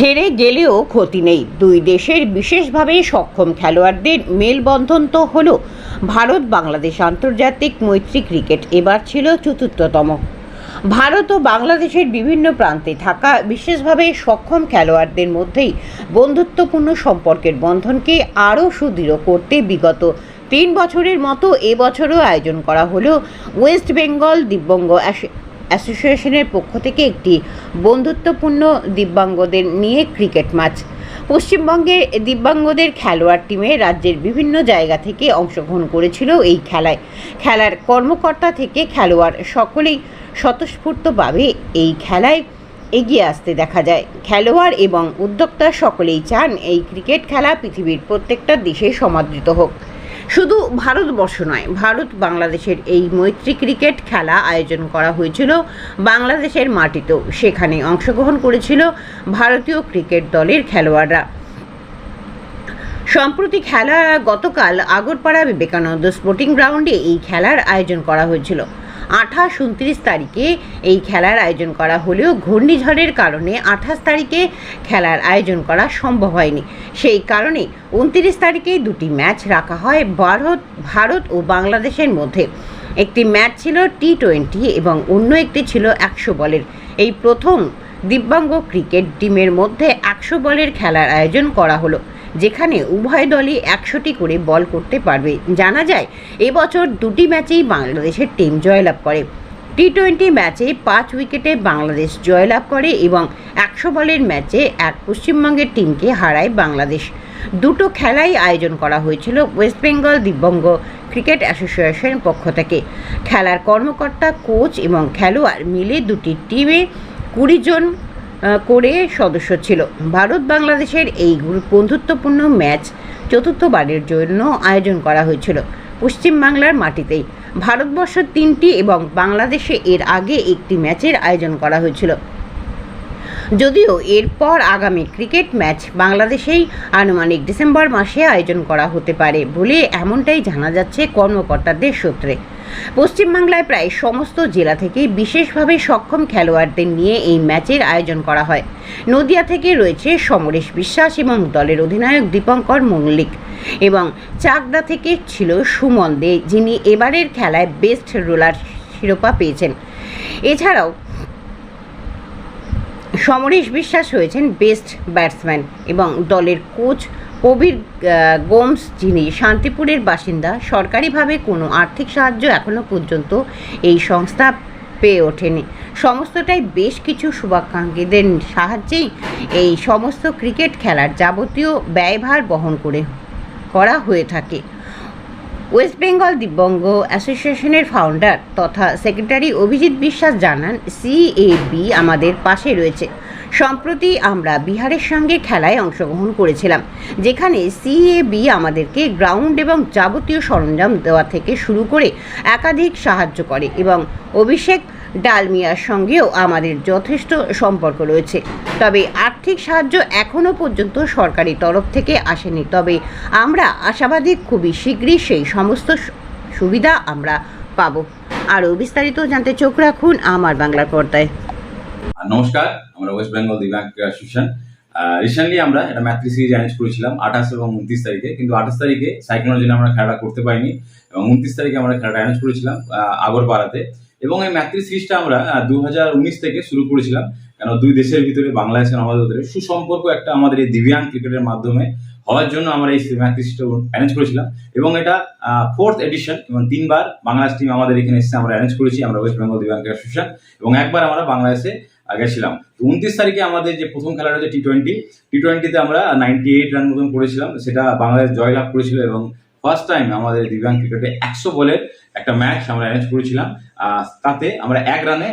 হেরে গেলেও ক্ষতি নেই। দুই দেশের বিশেষভাবে সক্ষম খেলোয়াড়দের মেলবন্ধন তো হলো। ভারত, বাংলাদেশ আন্তর্জাতিক মৈত্রী ক্রিকেট এবার ছিল চতুর্থতম। ভারত ও বাংলাদেশের বিভিন্ন প্রান্তে থাকা বিশেষভাবে সক্ষম খেলোয়াড়দের মধ্যেই বন্ধুত্বপূর্ণ সম্পর্কের বন্ধনকে আরও সুদৃঢ় করতে বিগত তিন বছরের মতো এবছরও আয়োজন করা হলো ওয়েস্ট বেঙ্গল, দিব্যাঙ্গ অ্যাসোসিয়েশনের পক্ষ থেকে একটি বন্ধুত্বপূর্ণ দিব্যাঙ্গদের নিয়ে ক্রিকেট ম্যাচ। পশ্চিমবঙ্গের দিব্যাঙ্গদের খেলোয়াড় টিমে রাজ্যের বিভিন্ন জায়গা থেকে অংশগ্রহণ করেছিল এই খেলায়। খেলার কর্মকর্তা থেকে খেলোয়াড় সকলেই স্বতঃস্ফূর্তভাবে এই খেলায় এগিয়ে আসতে দেখা যায়। খেলোয়াড় এবং উদ্যোক্তা সকলেই চান এই ক্রিকেট খেলা পৃথিবীর প্রত্যেকটা দেশে সমাদৃত হোক। শুধু ভারতবর্ষ নয়, ভারত বাংলাদেশের এই মৈত্রী ক্রিকেট খেলা আয়োজন করা হয়েছিল বাংলাদেশের মাটিতেও। সেখানে অংশগ্রহণ করেছিল ভারতীয় ক্রিকেট দলের খেলোয়াড়রা। সম্প্রতি খেলা গতকাল আগরপাড়া বিবেকানন্দ স্পোর্টিং গ্রাউন্ডে এই খেলার আয়োজন করা হয়েছিল। আঠাশ উনত্রিশ তারিখে এই খেলার আয়োজন করা হলেও ঘূর্ণিঝড়ের কারণে আঠাশ তারিখে খেলার আয়োজন করা সম্ভব হয়নি। সেই কারণে উনত্রিশ তারিখে দুটি ম্যাচ রাখা হয় ভারত ভারত ও বাংলাদেশের মধ্যে। একটি ম্যাচ ছিল টি টোয়েন্টি এবং অন্য একটি ছিল একশো বলের। এই প্রথম দিব্যাঙ্গ ক্রিকেট টিমের মধ্যে একশো বলের খেলার আয়োজন করা হলো। যেখানে উভয় দলই একশোটি করে বল করতে পারবে। জানা যায়, এবছর দুটি ম্যাচেই বাংলাদেশের টিম জয়লাভ করে। টি টোয়েন্টি ম্যাচে পাঁচ উইকেটে বাংলাদেশ জয়লাভ করে এবং একশো বলের ম্যাচে এক পশ্চিমবঙ্গের টিমকে হারায় বাংলাদেশ। দুটো খেলাই আয়োজন করা হয়েছিল West Bengal Divyang Cricket Association পক্ষ থেকে। খেলার কর্মকর্তা, কোচ এবং খেলোয়াড় মিলে দুটি টিমে কুড়ি জন করে সদস্য ছিল। ভারত বাংলাদেশের এই বন্ধুত্বপূর্ণ ম্যাচ চতুর্থবারের জন্য আয়োজন করা হয়েছিল পশ্চিমবাংলার মাটিতেই। ভারতবর্ষ তিনটি এবং বাংলাদেশে এর আগে একটি ম্যাচের আয়োজন করা হয়েছিল। যদিও এরপর আগামী ক্রিকেট ম্যাচ বাংলাদেশেই আনুমানিক ডিসেম্বর মাসে আয়োজন করা হতে পারে বলে এমনটাই জানা যাচ্ছে কর্মকর্তাদের সূত্রে। পশ্চিমবাংলায় প্রায় সমস্ত জেলা থেকে বিশেষভাবে সক্ষম খেলোয়াড়দের নিয়ে এই ম্যাচের আয়োজন করা হয়। নদিয়া থেকে রয়েছে সমরেশ বিশ্বাস এবং দলের অধিনায়ক দীপঙ্কর মল্লিক এবং চাকদা থেকে ছিল সুমন দে, যিনি এবারের খেলায় বেস্ট রোলার শিরোপা পেয়েছেন। এছাড়াও সমরেশ বিশ্বাস হয়েছেন বেস্ট ব্যাটসম্যান এবং দলের কোচ কবির গোমস যিনি শান্তিপুরের বাসিন্দা। সরকারিভাবে কোনো আর্থিক সাহায্য এখনও পর্যন্ত এই সংস্থা পেয়ে ওঠেনি। সমস্তটাই বেশ কিছু শুভাকাঙ্ক্ষীদের সাহায্যেই এই সমস্ত ক্রিকেট খেলার যাবতীয় ব্যয়ভার বহন করে করা হয়ে থাকে। ওয়েস্ট বেঙ্গল দিব্যাঙ্গ অ্যাসোসিয়েশনের ফাউন্ডার তথা সেক্রেটারি অভিজিৎ বিশ্বাস জানান সিএবি আমাদের পাশে রয়েছে। সম্প্রতি আমরা বিহারের সঙ্গে খেলায় অংশগ্রহণ করেছিলাম, যেখানে সিএবি আমাদেরকে গ্রাউন্ড এবং যাবতীয় সরঞ্জাম দেওয়া থেকে শুরু করে একাধিক সাহায্য করে এবং অভিষেক ডালমিয়ার সঙ্গেও আমাদের যথেষ্ট সম্পর্ক রয়েছে। তবে আর্থিক সাহায্য এখনও পর্যন্ত সরকারি তরফ থেকে আসেনি। তবে আমরা আশাবাদী খুবই শীঘ্রই সেই সমস্ত সুবিধা আমরা পাব। আরও বিস্তারিত জানতে চোখ রাখুন আমার বাংলার পর্দায়। নমস্কার, আমরা West Bengal Divyang Association recently আমরা একটা ম্যাথ্রি সিরিজ অ্যারেঞ্জ করেছিলাম, আঠাশ এবং উনত্রিশ তারিখে। কিন্তু আঠাশ তারিখে সাইক্লোনের জন্য আমরা খেলাটা করতে পারিনি এবং উনত্রিশ তারিখে আমরা খেলাটা অ্যারেঞ্জ করেছিলাম আগরপাড়াতে। এবং এই ম্যাথ্রি সিরিজটা আমরা দু হাজার উনিশ থেকে শুরু করেছিলাম। কেন দুই দেশের ভিতরে বাংলাদেশ এবং আমাদের ভিতরে সুসম্পর্ক একটা আমাদের এই দিব্যাঙ্গ ক্রিকেটের মাধ্যমে হওয়ার জন্য আমরা এই ম্যাথ্রি সিরিজটা অ্যারেঞ্জ করেছিলাম। এবং এটা ফোর্থ এডিশন এবং তিনবার বাংলাদেশ টিম আমাদের এখানে এসে আমরা অ্যারেঞ্জ করেছি, আমরা ওয়েস্ট বেঙ্গল দিব্যাঙ্গ অ্যাসোসিয়েশন এবং একবার আমরা বাংলাদেশে গেছিলাম। তো উনত্রিশ তারিখে আমাদের যে প্রথম খেলাটা হচ্ছে টি টোয়েন্টি টি টোয়েন্টিতে আমরা নাইনটি এইট রান মতন করেছিলাম। সেটা বাংলাদেশ জয়লাভ করেছিল এবং ফার্স্ট টাইম আমাদের দিব্যাঙ্গ ক্রিকেটে একশো বলের একটা ম্যাচ আমরা অ্যারেঞ্জ করেছিলাম তাতে আমরা এক রানে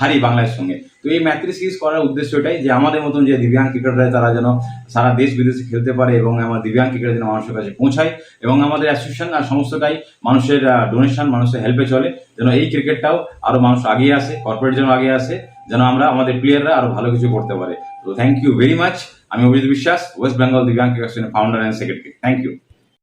হারি বাংলাদেশের সঙ্গে। তো এই ম্যাথ্রি সিরিজ করার উদ্দেশ্য এটাই যে আমাদের মতন যে দিব্যাঙ্গ ক্রিকেটার তারা যেন সারা দেশ বিদেশে খেলতে পারে এবং আমার দিব্যাঙ্গ ক্রিকেটার যেন মানুষের কাছে পৌঁছায় এবং আমাদের অ্যাসোসিয়েশন আর সমস্তটাই মানুষের ডোনেশন মানুষের হেল্পে চলে, যেন এই ক্রিকেটটাও আরও মানুষ আগিয়ে আসে কর্পোরেট যেন আগে আসে, যেন আমরা আমাদের প্লেয়াররা আরও ভালো কিছু করতে পারে। তো থ্যাংক ইউ ভেরি মাচ আমি Abhijit Biswas West Bengal Divyang Cricket founder and secretary thank you